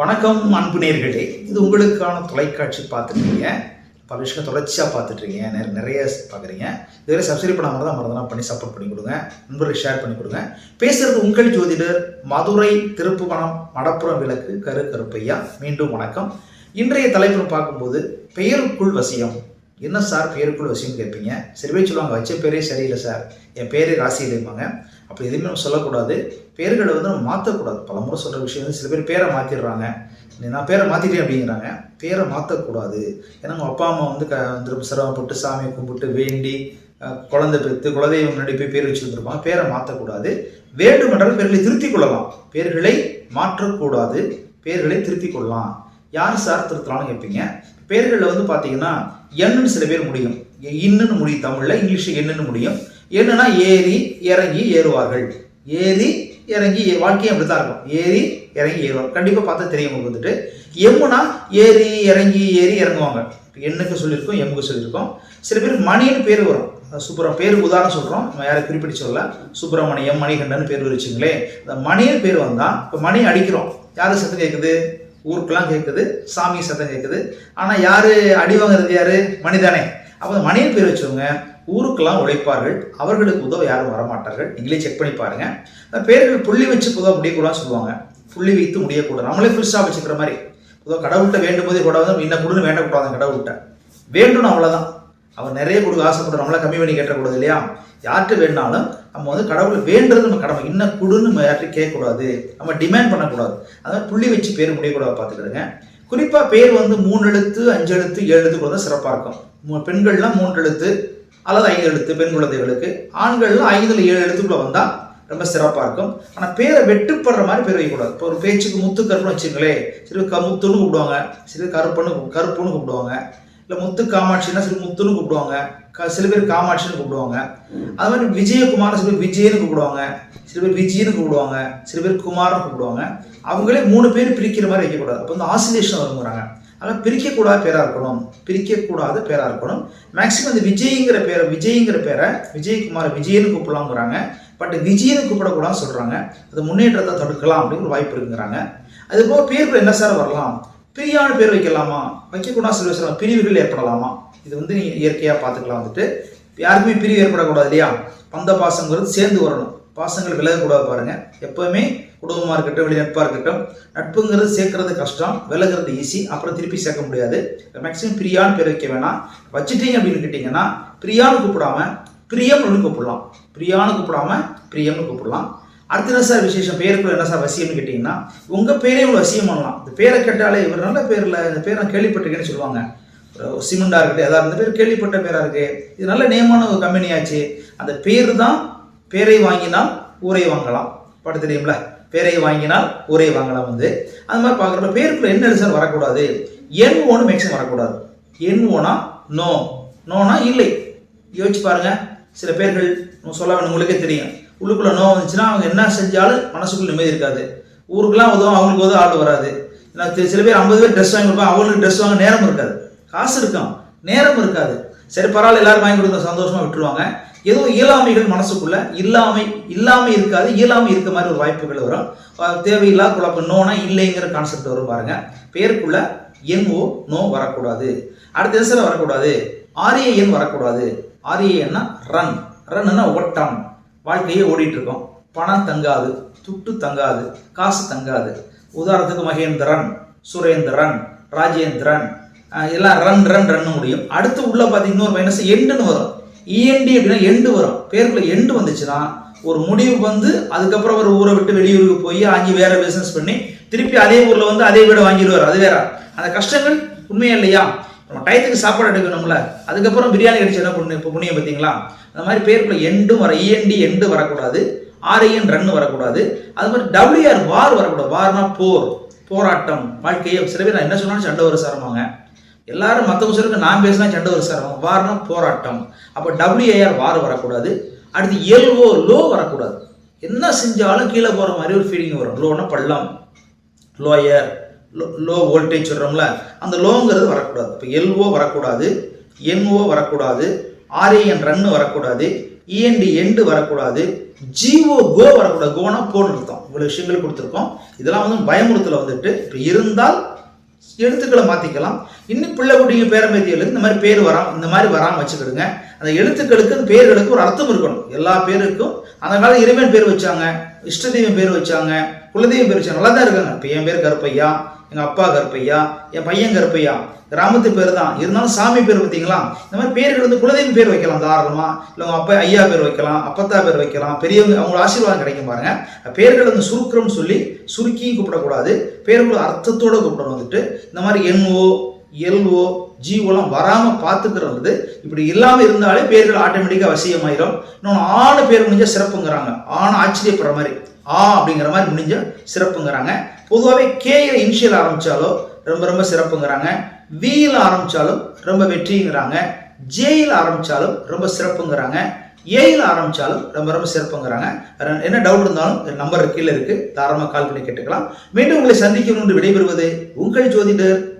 வணக்கம் அன்பு நேர்களே. இது உங்களுக்கான தொலைக்காட்சி பார்த்துருக்கீங்க பல விஷயம் தொடர்ச்சியாக பார்த்துட்ருக்கீங்க. நிறைய நிறைய பார்க்குறீங்க. இதுவரை சப்ஸ்கிரைப் பண்ணாமல் தான் மறந்தனா பண்ணி சப்போர்ட் பண்ணி கொடுங்க. நண்பர்களுக்கு ஷேர் பண்ணி கொடுங்க. பேசுகிறது உங்கள் ஜோதிடர் மதுரை திருப்புவனம் மடப்புறம் விளக்கு கரு கருப்பையா. மீண்டும் வணக்கம். இன்றைய தலைப்புன்னு பார்க்கும்போது பெயருக்குள் வசியம். என்ன சார் பேருக்குள்ள வசியம் கேட்பீங்க? சில சொல்லுவாங்க. வச்ச பேரே சரியில்லை சார். என் பேரே ராசி இல்லைம்பாங்க. அப்படி எதுவுமே நம்ம சொல்லக்கூடாது. பேர்களை வந்து நம்ம மாற்றக்கூடாது பல முறை சொல்கிற விஷயம் வந்து சில பேர் பேரை மாற்றிடுறாங்க நான் பேரை மாற்றிட்டேன் அப்படிங்கிறாங்க. பேரை மாற்றக்கூடாது ஏன்னா நம்ம அப்பா அம்மா வந்து க வந்து சிரமப்பட்டு சாமியை கும்பிட்டு வேண்டி குழந்தை பெற்று குலதெய்வம் முன்னாடி போய் பேர் வச்சுருந்துருப்பாங்க. பேரை மாற்றக்கூடாது வேண்டுமென்றால் பேர்களை திருத்திக் கொள்ளலாம். பேர்களை மாற்றக்கூடாது. பேர்களை திருத்திக் கொள்ளலாம். யார் சார் திருத்தலாம்னு கேட்பீங்க? பேர்களில் வந்து பார்த்தீங்கன்னா என்னன்னு சில பேர் முடியும். இன்னுன்னு முடியும் தமிழில் இங்கிலீஷில் என்னன்னு முடியும். என்னன்னா ஏறி இறங்கி ஏறுவார்கள். ஏறி இறங்கி வாழ்க்கையும் அப்படி தான் இருக்கும். ஏறி இறங்கி ஏறுவாங்க கண்டிப்பாக பார்த்தா தெரியும் உங்களுக்கு வந்துட்டு. எம்முனா ஏறி இறங்கி ஏறி இறங்குவாங்க. எண்ணுக்கு சொல்லியிருக்கோம் எம்முக்கு சொல்லியிருக்கோம். சில பேர் மணின்னு பேர் வரும். சுப்ரம் பேருக்கு உதாரணம் சொல்கிறோம் நம்ம யாரை குறிப்பிட்டு சொல்ல சுப்பிரமணியம் மணிகண்டன் பேர் வச்சுங்களேன் இந்த மணின்னு பேர் வந்தால் இப்போ மணி அடிக்கிறோம். யார் சத்தம் கேட்குது ஊருக்கெல்லாம் கேட்குது சாமி சத்தம் கேட்குது ஆனால் யார் அடி வாங்குறது யார்? மணிதானே அப்போ அந்த மணியின் பேர் வச்சவங்க ஊருக்கெல்லாம் உழைப்பார்கள். அவர்களுக்கு உதவ யாரும் வரமாட்டார்கள். நீங்களே செக் பண்ணி பாருங்கள் பேர்கள் புள்ளி வச்சு புதவ முடியக்கூடாதுன்னு சொல்லுவாங்க. புள்ளி வைத்து முடியக்கூடாது. நம்மளே ஃபுல் ஸ்டாப் வச்சுக்கிற மாதிரி. பொதுவாக கடவுள்கிட்ட வேண்டும் போதே கூட வந்து இன்னும் கொடுன்னு வேண்டக்கூடாது கடவுள்கிட்ட. வேண்டும் அவ்வளோதான் அவர் நிறைய கொடுக்க ஆசைப்படுற நம்மளா கம்மி பண்ணி கேட்டக்கூடாது இல்லையா? யார்கிட்ட வேணாலும் நம்ம வந்து கடவுள் வேண்டுறது நம்ம கடமை. இன்னும் கொடுன்னு நம்ம யார்கிட்ட கேட்கக்கூடாது. நம்ம டிமாண்ட் பண்ணக்கூடாது. அதாவது புள்ளி வச்சு பேர் முடியக்கூடாது பார்த்துக்கிடுங்க. குறிப்பாக பேர் வந்து மூணு எழுத்து அஞ்சு எழுத்து ஏழு எழுத்து கூட தான் சிறப்பாக இருக்கும். பெண்கள்லாம் மூன்று எழுத்து அல்லது ஐந்து எழுத்து பெண் குழந்தைகளுக்கு. ஆண்கள்லாம் ஐந்துல ஏழு எழுத்துக்குள்ள வந்தால் ரொம்ப சிறப்பாக இருக்கும். ஆனால் பேரை வெட்டுப்படுற மாதிரி பேர் வைக்கக்கூடாது. இப்போ ஒரு பேச்சுக்கு முத்து கருப்புன்னு வச்சுங்களேன் சிறு க முத்துன்னு கூப்பிடுவாங்க. சிறு கருப்புன்னு கருப்புன்னு கூப்பிடுவாங்க. இல்லை முத்து காமாட்சின்னா சில முத்துன்னு கூப்பிடுவாங்க. சில பேர் காமாட்சின்னு கூப்பிடுவாங்க. அது மாதிரி விஜயகுமார் சில பேர் விஜயன்னு கூப்பிடுவாங்க. சில பேர் விஜயன்னு கூப்பிடுவாங்க. சில பேர் குமார்னு கூப்பிடுவாங்க. அவங்களே மூணு பேர் பிரிக்கிற மாதிரி வைக்கக்கூடாது. அப்போ வந்து ஆசிலேஷன் வருங்கிறாங்க. அதனால் பிரிக்கக்கூடாத பேராக இருக்கணும். பிரிக்கக்கூடாத பேராக இருக்கணும். மேக்ஸிமம் இந்த விஜய்ங்கிற பேரை விஜய்ங்கிற பேரை விஜயகுமார் விஜயன்னு கூப்பிடலாங்கிறாங்க பட் விஜயன்னு கூப்பிடக்கூடாதுன்னு சொல்கிறாங்க அது முன்னேற்றத்தை தடுக்கலாம் அப்படிங்கிற வாய்ப்பு இருக்குங்கிறாங்க. அது போக என்ன சார் வரலாம்? பிரியான பேர் வைக்கலாமா? வைக்கக்கூடாது சில விஷயம் பிரிவுகள் ஏற்படலாமா? இது வந்து நீங்கள் இயற்கையாக பார்த்துக்கலாம் வந்துட்டு. யாருக்குமே பிரிவு ஏற்படக்கூடாது இல்லையா? பந்த பாசங்கிறது சேர்ந்து வரணும். பாசங்கள் விலகக்கூடாது பாருங்கள் எப்போவுமே குடும்பமாக இருக்கட்டும் வெளி நட்பாக இருக்கட்டும் நட்புங்கிறது சேர்க்கறது கஷ்டம் விலகிறது ஈஸி அப்புறம் திருப்பி சேர்க்க முடியாது. மேக்ஸிமம் பிரியான்னு பேர் வைக்க வேணாம். வச்சுட்டீங்க அப்படின்னு கேட்டிங்கன்னா பிரியான்னு கூப்பிடாம பிரியம்னு கூப்பிடலாம். பிரியான்னு கூப்பிடாம பிரியம்னு கூப்பிடலாம். அடுத்து என்ன சார் விசேஷம்? பேருக்குள்ள என்ன சார் வசியம்னு கேட்டிங்கன்னா உங்கள் பேரே இவ்வளோ வசியம் பண்ணலாம். இந்த பேரை கேட்டாலே இவர் நல்ல பேரில் இந்த பேரை நான் கேள்விப்பட்டிருக்கேன்னு சொல்லுவாங்க. ஒரு இருக்கட்டும் ஏதாவது இந்த பேர் கேள்விப்பட்ட பேராக இருக்குது இது நல்ல நேமான ஒரு கம்பெனி ஆச்சு. அந்த பேர் தான் பேரை வாங்கினால் ஊரை வாங்கலாம். பாட்டு தெரியும்ல? பேரை வாங்கினால் ஊரை வாங்கலாம் வந்து. அந்த மாதிரி பார்க்குறப்ப பேருக்குள்ள என்ன சார்? வரக்கூடாது. என் ஓன்னு மேக்ஸிமம் வரக்கூடாது. என் ஓனா நோ நோனா இல்லை. யோசிச்சு பாருங்கள் சில பேர்கள் நம்ம சொல்ல வேணும் உங்களுக்கே தெரியும். உள்ளுக்குள்ளே நோ வந்துச்சுன்னா அவங்க என்ன செஞ்சாலும் மனசுக்குள்ள நிம்மதி இருக்காது. ஊருக்கெல்லாம் உதவும் அவங்களுக்கு உதவும் ஆள் வராது. ஏன்னா சில பேர் ஐம்பது பேர் ட்ரெஸ் வாங்கி கொடுப்பாங்க அவங்களுக்கு ட்ரெஸ் வாங்க நேரம் இருக்காது. காசு இருக்கும் நேரம் இருக்காது. சரி பரவாயில்ல எல்லாரும் வாங்கி கொடுத்த சந்தோஷமாக விட்டுருவாங்க. ஏதோ இயலாமைகள் மனசுக்குள்ள இல்லாமை இல்லாமல் இருக்காது இயலாமை இருக்க மாதிரி ஒரு வாய்ப்புகள் வரும். தேவையில்லா குழப்பம் நோனா இல்லைங்கிற கான்செப்ட் வரும் பாருங்க. பேருக்குள்ள என் ஓ நோ வரக்கூடாது. அடுத்த திசையில் வரக்கூடாது. ஆரிய எண் வரக்கூடாது. ஆரிய எண்ணா ரன் ரன்னா ஓட்டம். வாழ்க்கையே ஓடிட்டு இருக்கோம் பணம் தங்காது துட்டு தங்காது காசு தங்காது. உதாரணத்துக்கு மகேந்திரன் சுரேந்திரன் ராஜேந்திரன் எல்லாம் ரன் ரன் ரன் முடியும். அடுத்து உள்ள பார்த்தீங்கன்னா ஒரு மைனஸ் எண்டுன்னு வரும். இஎன்டி அப்படின்னா எண்டு வரும். பேருக்குள்ள எண்டு வந்துச்சுன்னா ஒரு முடிவு வந்து அதுக்கப்புறம் ஒரு ஊரை விட்டு வெளியூருக்கு போய் அங்கே வேற பிசினஸ் பண்ணி திருப்பி அதே ஊர்ல வந்து அதே வீடு வாங்கிடுவார். அது வேற. அந்த கஷ்டங்கள் உண்மையா இல்லையா? நம்ம டயத்துக்கு சாப்பாடு எடுக்கணும்ல. அதுக்கப்புறம் பிரியாணி கடிச்சு என்ன பண்ணு இப்போ புண்ணியம் பார்த்தீங்களா? அந்த மாதிரி பேருக்குள்ள எண்டும் வர இஎன்டி எண்டு வரக்கூடாது. ஆர்ஐஎன் ரன் வரக்கூடாது. அது மாதிரி டபிள்யூஆர் வார் வரக்கூடாது. வார்னா போர் போராட்டம் வாழ்க்கையை. சில பேர் நான் என்ன சொன்னாலும் சண்டை வர சாரமாங்க எல்லாரும் மற்றவங்க சொல்லுங்க நான் பேசினா சண்டை வர சாரம் வார்னா போராட்டம். அப்போ டபிள்யூஏஆர் வார் வரக்கூடாது. அடுத்து எல்ஓ லோ வரக்கூடாது. என்ன செஞ்சாலும் கீழே போகிற மாதிரி ஒரு ஃபீலிங் வரும். லோனா பள்ளம். லோயர் லோ வோல்டேஜ் சொல்கிறோம்ல அந்த லோங்கிறது வரக்கூடாது. இப்போ எல்ஓ வரக்கூடாது என்ஓ வரக்கூடாது ஆர்ஏஎன் ரன்னு வரக்கூடாது இஎன்டி எண்டு வரக்கூடாது ஜிஓ கோ வரக்கூடாது. கோனா போன்னு அர்த்தம் இவ்வளோ விஷயங்கள் கொடுத்துருக்கோம். இதெல்லாம் வந்து பயமுறுத்தல வந்துட்டு இப்போ இருந்தால் எழுத்துக்களை மாற்றிக்கலாம் இன்னும் பிள்ளை குட்டிங்க இந்த மாதிரி பேர் வராம இந்த மாதிரி வராமல் வச்சுக்கிடுங்க. அந்த எழுத்துக்களுக்கு அந்த பேர்களுக்கு ஒரு அர்த்தம் இருக்கணும். எல்லா பேருக்கும் அந்த காலம் இறைவன் பேர் வச்சாங்க. இஷ்ட தெய்வம் பேர் வச்சாங்க குலதெய்வம் பேர் வச்சாங்க நல்லா தான் இருக்காங்க. இப்போ என் பேர் கருப்பையா எங்க அப்பா கருப்பையா என் பையன் கருப்பையா கிராமத்து பேர் தான். இருந்தாலும் சாமி பேர் பார்த்தீங்களா? இந்த மாதிரி பேர்கள் வந்து குலதெய்வம் பேர் வைக்கலாம் தாராளமா. இல்லை உங்க அப்பா ஐயா பேர் வைக்கலாம் அப்பத்தா பேர் வைக்கலாம் பெரியவங்க அவங்களோட ஆசீர்வாதம் கிடைக்கும் பாருங்க. பேர்கள் வந்து சுருக்கம்னு சொல்லி சுருக்கியும் கூப்பிடக்கூடாது. பேர்கள் அர்த்தத்தோட கூப்பிடணும் வந்துட்டு. இந்த மாதிரி என்ஓ எல்ஓ ஜீவெல்லாம் வராமல் பார்த்துக்கிறது இப்படி இல்லாமல் இருந்தாலே பேர்கள் ஆட்டோமேட்டிக்காக வசியமாயிரும். இன்னொன்று ஆணு பேர் முடிஞ்சால் சிறப்புங்கிறாங்க. ஆண் ஆச்சரியப்படுற மாதிரி ஆ அப்படிங்கிற மாதிரி முடிஞ்ச சிறப்புங்கிறாங்க. பொதுவாகவே கேயில் இனிஷியல் ஆரம்பித்தாலோ ரொம்ப ரொம்ப சிறப்புங்கிறாங்க. வியில் ஆரம்பித்தாலும் ரொம்ப வெற்றிங்கிறாங்க. ஜேயில் ஆரம்பித்தாலும் ரொம்ப சிறப்புங்கிறாங்க. ஏயில் ஆரம்பித்தாலும் ரொம்ப ரொம்ப சிறப்புங்கிறாங்க. என்ன டவுட் இருந்தாலும் நம்பர் கீழே இருக்குது தாராளமாக கால் பண்ணி கேட்டுக்கலாம். மீண்டும் உங்களை சந்திக்கணும் என்று விடைபெறுவது உங்கள் ஜோதிடர்